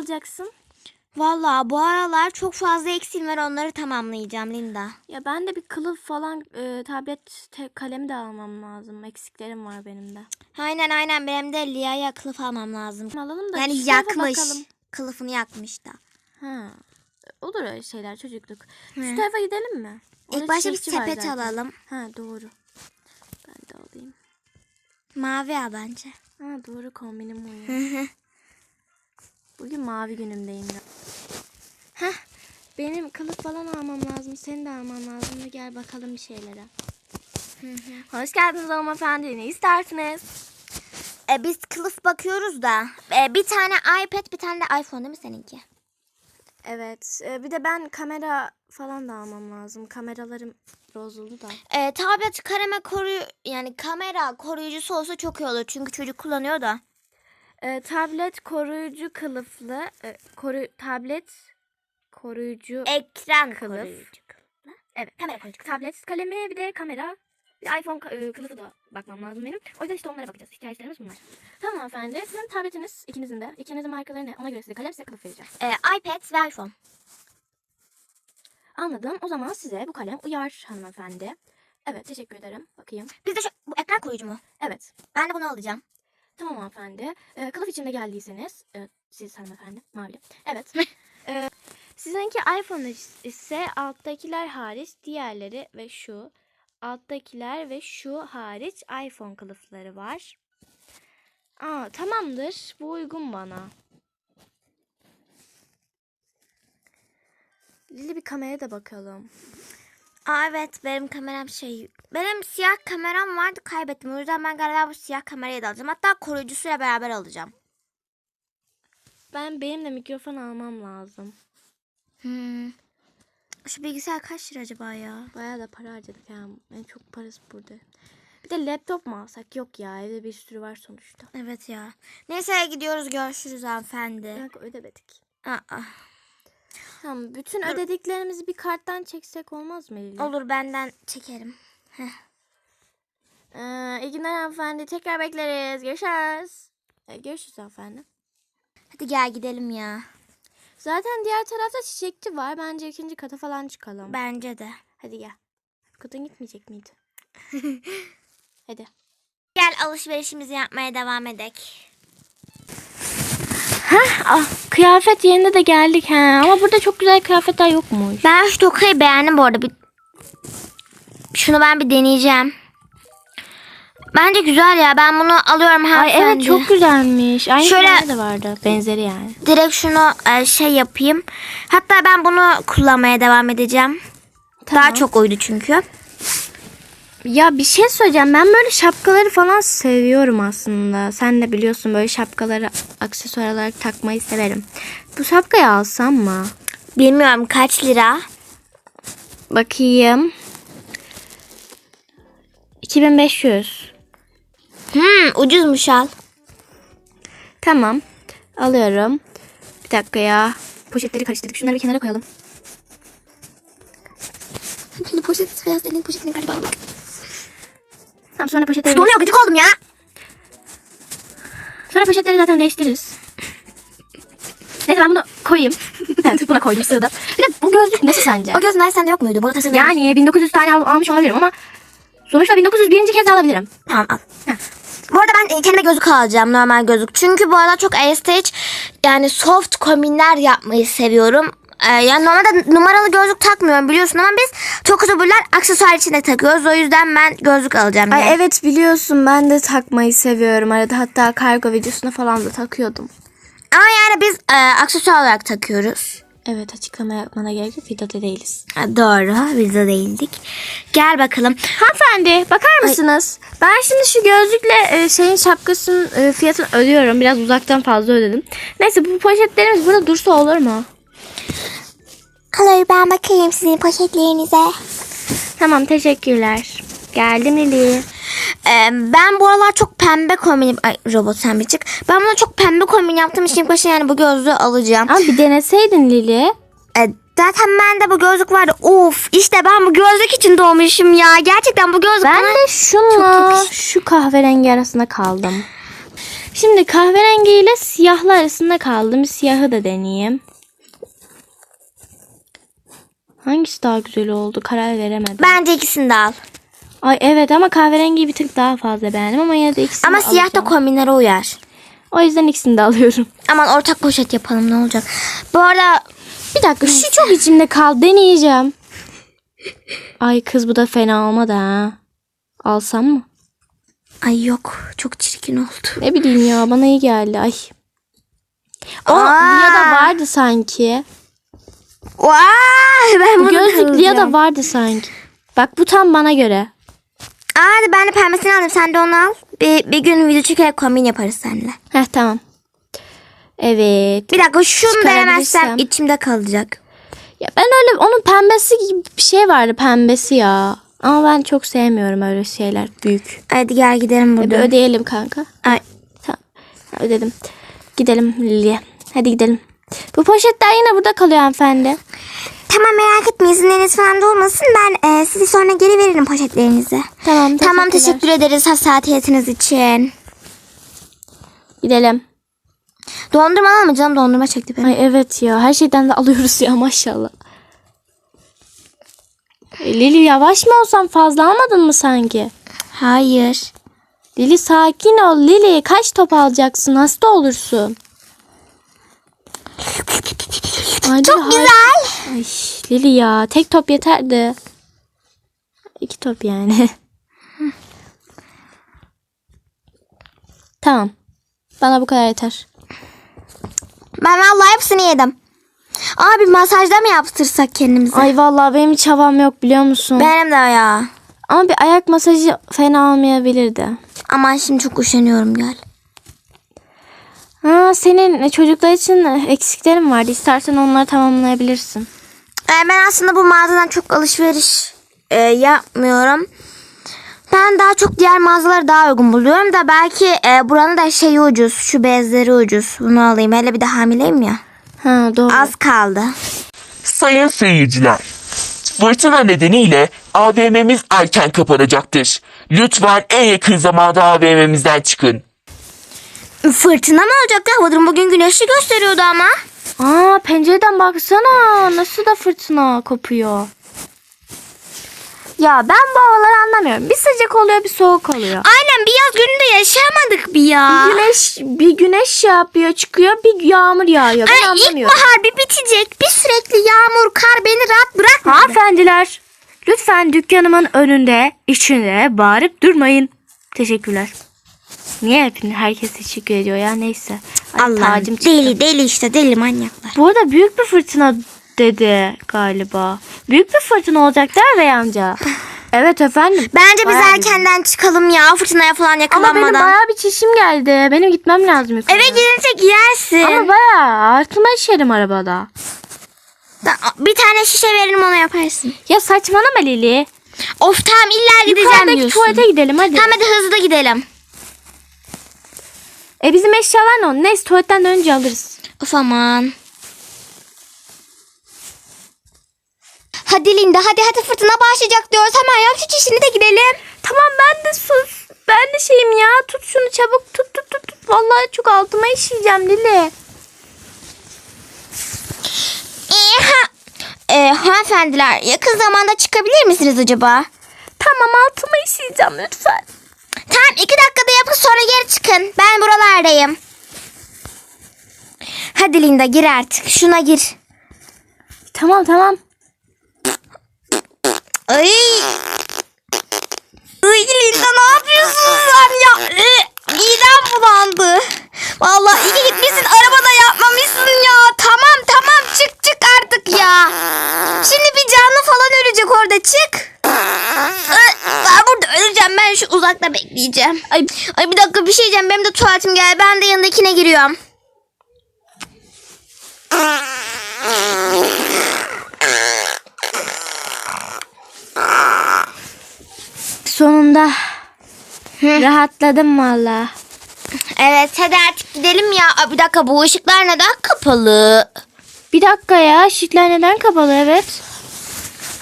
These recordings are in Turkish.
alacaksın? Vallahi bu aralar çok fazla eksiğim var onları tamamlayacağım Linda. Ya ben de bir kılıf falan e, tablet te- kalemi de almam lazım. Eksiklerim var benim de. Aynen aynen benim de Lia'ya kılıf almam lazım. Alalım da Yani tarafa yakmış. bakalım. Kılıfını yakmış da. Ha. Olur öyle şeyler çocukluk. Hı. Şu tarafa gidelim mi? Orada İlk başta bir sepet alalım. Ha doğru. Ben de alayım. Mavi al bence. Ha doğru kombinim uyuyor. Bugün mavi günümdeyim de. Heh. Benim kılıf falan almam lazım. Senin de alman lazım. da Gel bakalım bir şeylere. Hoş geldiniz hanımefendi. Ne istersiniz? E, biz kılıf bakıyoruz da. E, bir tane iPad bir tane de iPhone değil mi seninki? Evet. e, bir de ben kamera falan da almam lazım. Kameralarım bozuldu da. E, tablet kareme koruyu yani kamera koruyucusu olsa çok iyi olur. Çünkü çocuk kullanıyor da. E, tablet koruyucu kılıflı. e, koru, tablet koruyucu Ekran Kılıf. koruyucu. Evet. Kamera koruyucu. Tablet kalemi bir de kamera. Bir iPhone e, kılıfı da bakmam lazım benim. O yüzden işte onlara bakacağız. İhtiyaçlarımız bunlar. Tamam efendi. Sizin tabletiniz ikinizin de. İkinizin markaları ne? Ona göre size kalem size kılıf vereceğim. E, iPad ve iPhone. Anladım. O zaman size bu kalem uyar hanımefendi. Evet teşekkür ederim. Bakayım. Biz de şu, bu ekran koruyucu mu? Evet. Ben de bunu alacağım. Tamam hanımefendi. Ee, kılıf içinde geldiyseniz. e, siz hanımefendi. Mavi. Evet. Ee, sizinki iPhone ise alttakiler hariç diğerleri ve şu. Alttakiler ve şu hariç iPhone kılıfları var. Aa, tamamdır. Bu uygun bana. Lili bir kameraya da bakalım. Aa evet benim kameram şey. Benim siyah kameram vardı kaybettim. O yüzden ben galiba bu siyah kamerayı da alacağım. Hatta koruyucusuyla beraber alacağım. Ben benim de mikrofon almam lazım. Hmm. Şu bilgisayar kaç lira acaba ya? Bayağı da para harcadık ya. En çok parası burada. Bir de laptop mu alsak? Yok ya evde bir sürü var sonuçta. Evet ya. Neyse gidiyoruz görüşürüz hanımefendi. Yok ödemedik. Aa, Tamam bütün ödediklerimizi bir karttan çeksek olmaz mı Lili? olur benden çekerim. Ee, iyi günler hanımefendi. Tekrar bekleriz. Görüşürüz. Ee, görüşürüz hanımefendi. Hadi gel gidelim ya. Zaten diğer tarafta çiçekçi var. Bence ikinci kata falan çıkalım. Bence de. Hadi gel. Kadın gitmeyecek miydi? Hadi. Gel alışverişimizi yapmaya devam edek. Ah, kıyafet yerine de geldik ha. Ama burada çok güzel kıyafetler yokmuş. Ben şu tokayı beğendim bu arada. Bir... Şunu ben bir deneyeceğim. Bence güzel ya. Ben bunu alıyorum Ay hanımefendi. evet çok güzelmiş. Aynı Şöyle- de vardı. Benzeri yani. Direkt şunu e, şey yapayım. Hatta ben bunu kullanmaya devam edeceğim. Daha çok uydu çünkü. Ya bir şey söyleyeceğim. Ben böyle şapkaları falan seviyorum aslında. Sen de biliyorsun böyle şapkaları aksesuar olarak takmayı severim. Bu şapkayı alsam mı? Bilmiyorum kaç lira. Bakayım. 2500. Hmm, ucuzmuş al. Tamam. Alıyorum. Bir dakika ya. Poşetleri karıştırdık. Şunları bir kenara koyalım. Şimdi poşet, beyaz elin poşetini galiba aldık. Tamam sonra poşetleri, Donuyor gıcık oldum ya. sonra poşetleri zaten değiştiririz. Neyse ben bunu koyayım. evet buna koydum sırada. Bir de bu gözlük nesi sence? O gözler sende yok muydu? Burada tasarım. Yani 1900 tane al- almış olabilirim ama sonuçta 1901. kez alabilirim. Tamam al. Bu arada ben e, kendime gözlük alacağım normal gözlük. Çünkü bu arada çok Aestage yani soft kombinler yapmayı seviyorum. Ee, yani normalde numaralı gözlük takmıyorum biliyorsun ama biz çok youtuberlar aksesuar içinde takıyoruz. O yüzden ben gözlük alacağım. Ay yani. evet biliyorsun ben de takmayı seviyorum. Arada hatta kargo videosuna falan da takıyordum. Ama yani biz e, aksesuar olarak takıyoruz. Evet açıklama yapmana gerek yok. Videoda değiliz. Ha, doğru biz de değildik. Gel bakalım. Hanımefendi bakar mısınız? Ben şimdi şu gözlükle e, şeyin şapkasının e, fiyatını ödüyorum. Biraz uzaktan fazla ödedim. Neyse bu poşetlerimiz burada dursa olur mu? Alır ben bakayım sizin poşetlerinize. Tamam teşekkürler. Geldim Lili. Ee, ben bu aralar çok pembe kombin... Ay robot çık. Ben buna çok pembe kombin yaptığım için ilk başta yani bu gözlüğü alacağım. Ama bir deneseydin Lili. Ee, zaten bende bu gözlük vardı. Of işte ben bu gözlük için doğmuşum ya. Gerçekten bu gözlük Ben bana... de şunla yakıştı. şu kahverengi arasında kaldım. Şimdi kahverengi ile siyahlı arasında kaldım. Siyahı da deneyeyim. Hangisi daha güzel oldu? Karar veremedim. Bence ikisini de al. Ay evet ama kahverengiyi bir tık daha fazla beğendim ama yine de ikisini Ama siyah da alacağım. kombinlere uyar. O yüzden ikisini de alıyorum. Aman ortak poşet yapalım ne olacak. Bu arada Bir dakika şu çok içimde kal deneyeceğim. Ay kız bu da fena olmadı ha. Alsam mı? ay yok çok çirkin oldu. Ne bileyim ya bana iyi geldi. Ay. O Aa! Lia'da vardı sanki. Vay ben Bu bunu gözlük alacağım. Lia'da vardı sanki. Bak bu tam bana göre. Aa, hadi ben de pembesini aldım sen de onu al. Bir, bir gün video çekerek kombin yaparız seninle. Heh tamam. Evet. Bir dakika şunu Çıkarabilirsem. içimde kalacak. Ya ben öyle onun pembesi gibi bir şey vardı pembesi ya. Ama ben çok sevmiyorum öyle şeyler büyük. Hadi gel gidelim Bir buradan. ödeyelim kanka. Ay, Tamam. Ödedim. Gidelim Lili'ye. Hadi gidelim. Bu poşetler yine burada kalıyor hanımefendi. tamam merak etmeyin izinleriniz falan da olmasın. Ben e, size sonra geri veririm poşetlerinizi. Tamam. Tamam teşekkür ederiz hassasiyetiniz için. Gidelim. Dondurma alma canım dondurma çekti beni. Ay evet ya her şeyden de alıyoruz ya maşallah. E, Lili yavaş mı olsan fazla almadın mı sanki? Hayır. Lili sakin ol Lili kaç top alacaksın hasta olursun. Ay, Çok Lili, güzel. Ay Lili ya tek top yeterdi. İki top yani. tamam. Bana bu kadar yeter. Ben vallahi hepsini yedim. Abi masajda mı yaptırsak kendimize? Ay vallahi benim hiç havam yok biliyor musun? Benim de ya. Ama bir ayak masajı fena olmayabilirdi. Aman şimdi çok üşeniyorum gel. Ha, senin çocuklar için eksiklerin vardı. İstersen onları tamamlayabilirsin. Ee, ben aslında bu mağazadan çok alışveriş e, yapmıyorum. Ben daha çok diğer mağazaları daha uygun buluyorum da belki e, buranın da şeyi ucuz. Şu bezleri ucuz. Bunu alayım. Hele bir de hamileyim ya. Ha doğru. Az kaldı. Sayın seyirciler, fırtına nedeniyle AVM'miz erken kapanacaktır. Lütfen en yakın zamanda AVM'mizden çıkın. Fırtına mı olacaktı? Hava durumu bugün güneşli gösteriyordu ama. Aa pencereden baksana. Nasıl da fırtına kopuyor. Ya ben bu havaları anlamıyorum. Bir sıcak oluyor bir soğuk oluyor. Aynen bir yaz gününde yaşayamadık bir ya. Bir güneş bir güneş şey yapıyor çıkıyor bir yağmur yağıyor. Ben Ay, anlamıyorum. ilkbahar bir bitecek. Bir sürekli yağmur, kar beni rahat bırakmadı. Hanımefendiler lütfen dükkanımın önünde içinde bağırıp durmayın. Teşekkürler. Niye hep herkes teşekkür ediyor ya neyse. Çıktı. deli deli işte deli manyaklar. Bu arada büyük bir fırtına dedi galiba. Büyük bir fırtına olacak değil mi amca? evet efendim. Bence biz Bayağı bir- erkenden çıkalım ya fırtınaya falan Ama benim yakalanmadan. bayağı bir çişim geldi. Benim gitmem lazım yukarı. Eve gelince giyersin. Ama bayağı altıma işerim arabada. Da- Bir tane şişe veririm ona yaparsın. Ya saçmalama Lili. Of tamam illa gideceğim Yukarıdaki diyorsun. tuvalete gidelim hadi. Tamam hadi hızlı gidelim. E bizim eşyalar ne oldu? Neyse tuvaletten önce alırız. Of aman. Hadi Linda hadi hadi fırtına başlayacak diyoruz. Hemen yap şu çişini de gidelim. Tamam ben de sus. Ben de şeyim ya. Tut şunu çabuk. Tut tut tut. tut. Vallahi çok altıma işeyeceğim Lili. Ha, ee, hanımefendiler yakın zamanda çıkabilir misiniz acaba? Tamam altıma işeyeceğim lütfen. Tamam iki dakikada yapın sonra geri çıkın. Ben buralardayım. Hadi Linda gir artık. Şuna gir. Tamam tamam. Ay. Ay Linda ne yapıyorsun sen ya? Ee, Midem bulandı. Vallahi iyi gitmişsin arabada yapmamışsın ya. Tamam tamam çık çık artık ya. Şimdi bir canlı falan ölecek orada çık. Ay, Ben burada öleceğim ben şu uzakta bekleyeceğim. Ay, ay bir dakika bir şey diyeceğim benim de tuvaletim geldi. Ben de yanındakine giriyorum. Sonunda rahatladım valla. Evet hadi artık gidelim ya. Aa, bir dakika bu ışıklar neden kapalı? Bir dakika ya ışıklar neden kapalı evet.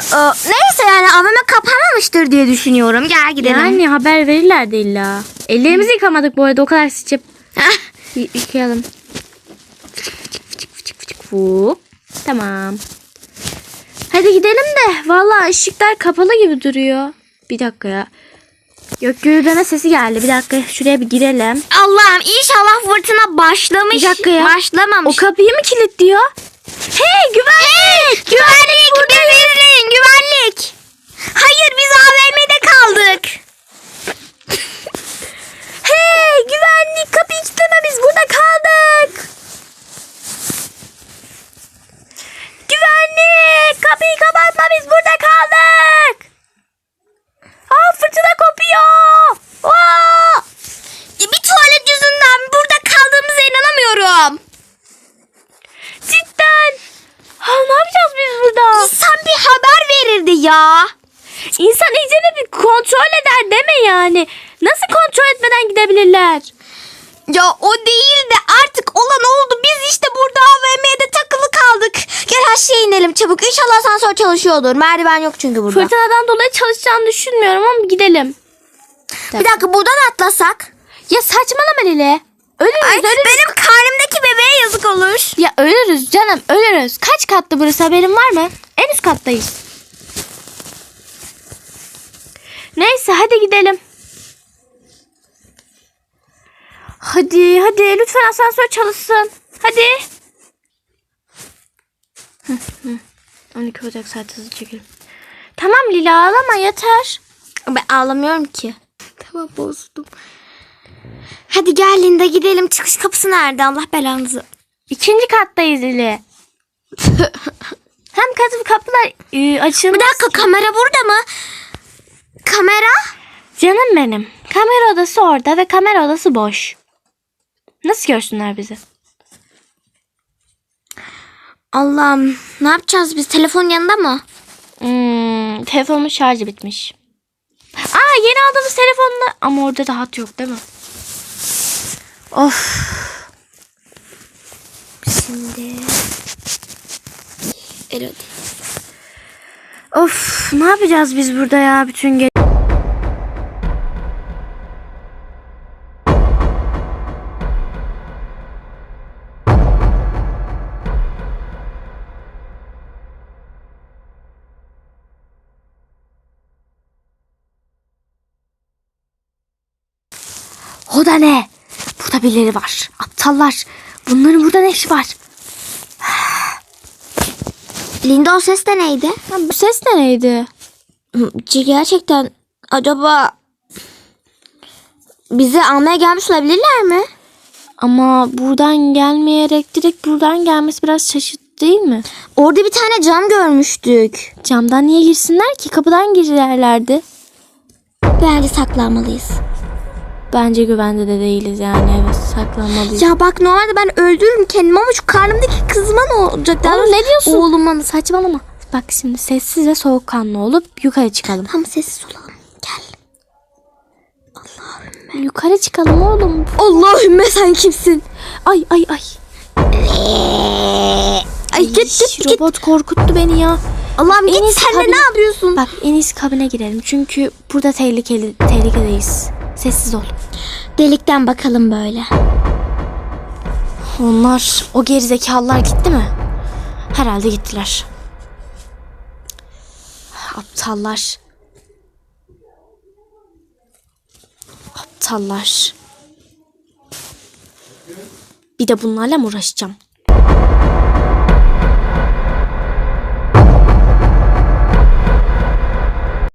Ee, neyse yani AVM kapanmamıştır diye düşünüyorum. Gel gidelim. Yani haber verirlerdi illa. Ellerimizi yıkamadık bu arada o kadar sıçıp. Hah. Y- yıkayalım. Hop. Tamam. Hadi gidelim de. Vallahi ışıklar kapalı gibi duruyor. Bir dakika ya. Gök gürülteme sesi geldi. Bir dakika şuraya bir girelim. Allah'ım inşallah fırtına başlamış. Bir dakika ya. Başlamamış. O kapıyı mı kilitliyor? Hey güvenlik! güvenlik temizleyin güvenlik. Hayır biz AVM'de kaldık. Hey güvenlik kapıyı kilitleme biz burada kaldık. Güvenlik kapıyı kapatma biz burada kaldık. Aa fırtına kopuyor. Aa! Bir tuvalet yüzünden burada kaldığımıza inanamıyorum. Ha, ne yapacağız biz burada? İnsan bir haber verirdi ya. İnsan iyicene bir kontrol eder deme yani. Nasıl kontrol etmeden gidebilirler? Ya o değil de artık olan oldu. Biz işte burada AVM'de takılı kaldık. Gel aşağı inelim çabuk. İnşallah asansör çalışıyordur. Merdiven yok çünkü burada. Fırtınadan dolayı çalışacağını düşünmüyorum ama gidelim. Bir dakika buradan atlasak. Ya saçmalama Lili. Ölürüz Ay, ölürüz. benim karnımdaki bebeğe yazık olur. Ya ölürüz canım ölürüz. Kaç katlı burası haberin var mı? En üst kattayız. Neyse hadi gidelim. Hadi hadi lütfen asansör çalışsın. Hadi. Hı, hı. 12 Ocak saat hızlı çekelim. Tamam Lila ağlama yeter. Ben ağlamıyorum ki. Tamam bozdum. Hadi gel Linda gidelim. Çıkış kapısı nerede? Allah belanızı. İkinci kattayız Lili. Hem katı kapılar e, açılmaz. Bir dakika kamera burada mı? Kamera? Canım benim. Kamera odası orada ve kamera odası boş. Nasıl görsünler bizi? Allah'ım ne yapacağız biz? Telefon yanında mı? Hmm, telefonumun şarjı bitmiş. Aa yeni aldığımız telefonla ama orada da hat yok değil mi? Of. Şimdi. Elodie. Of ne yapacağız biz burada ya bütün gece? O da ne? Burada birileri var. Aptallar. Bunların burada ne işi var? Linda o ses de neydi? Ha, bu ses de neydi? Gerçekten acaba bizi almaya gelmiş olabilirler mi? Ama buradan gelmeyerek direkt buradan gelmesi biraz şaşırt değil mi? Orada bir tane cam görmüştük. Camdan niye girsinler ki? Kapıdan girerlerdi. Bence saklanmalıyız. Bence güvende de değiliz yani. Evet saklanmalıyız. Ya bak normalde ben öldürürüm kendimi ama şu karnımdaki kızıma ne olacak? Daha Oğlum ne diyorsun? Oğluma Saçmalama. Bak şimdi sessiz ve soğukkanlı olup yukarı çıkalım. Tam sessiz olalım. Gel. Yukarı çıkalım oğlum. Allahümme sen kimsin? Ay ay ay. Ay git git git. Robot korkuttu beni ya. Allah'ım git sen de kabine- ne yapıyorsun? Bak en iyisi kabine girelim. Çünkü burada tehlikeli, tehlikedeyiz. Sessiz ol. Delikten bakalım böyle. Onlar o gerizekalılar gitti mi? Herhalde gittiler. Aptallar. Aptallar. Bir de bunlarla mı uğraşacağım?